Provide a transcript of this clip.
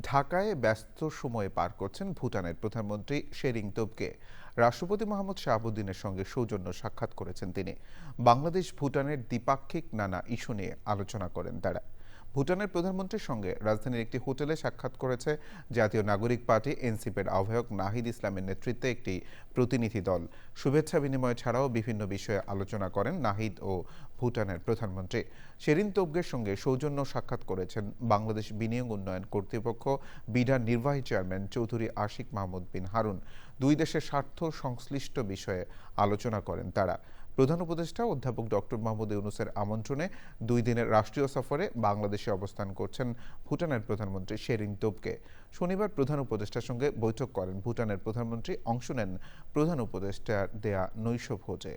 ঢাকায় ব্যস্ত সময়ে পার করছেন ভুটানের প্রধানমন্ত্রী শেরিং তোবকে রাষ্ট্রপতি মোহাম্মদ শাহাবুদ্দিনের সঙ্গে সৌজন্য সাক্ষাৎ করেছেন তিনি। বাংলাদেশ ভুটানের দ্বিপাক্ষিক নানা ইস্যু নিয়ে আলোচনা করেন তারা। ভুটানের প্রধানমন্ত্রীর সঙ্গে রাজধানীর একটি হোটেলে সাক্ষাৎ করেছে জাতীয় নাগরিক পার্টি, এনসিপির আহ্বায়ক নাহিদ ইসলামের নেতৃত্বে একটি প্রতিনিধি দল। শুভেচ্ছা বিনিময় ছাড়াও বিভিন্ন বিষয়ে আলোচনা করেন নাহিদ ও ভুটানের প্রধানমন্ত্রী। শেরিন তোবগের সঙ্গে সৌজন্য সাক্ষাৎ করেছেন বাংলাদেশ বিনিয়োগ উন্নয়ন কর্তৃপক্ষ, বিডার নির্বাহী চেয়ারম্যান চৌধুরী আশিক মাহমুদ বিন হারুন। দুই দেশের স্বার্থ সংশ্লিষ্ট বিষয়ে আলোচনা করেন তারা। প্রধান উপদেষ্টা অধ্যাপক ডক্টর মাহমুদ ইউনুসের আমন্ত্রণে দুই দিনের রাষ্ট্রীয় সফরে বাংলাদেশে অবস্থান করছেন ভুটানের প্রধানমন্ত্রী শেরিং তোপকে। শনিবার প্রধান উপদেষ্টার সঙ্গে বৈঠক করেন ভুটানের প্রধানমন্ত্রী। অংশ নেন প্রধান উপদেষ্টার দেয়া নৈশ ভোজে।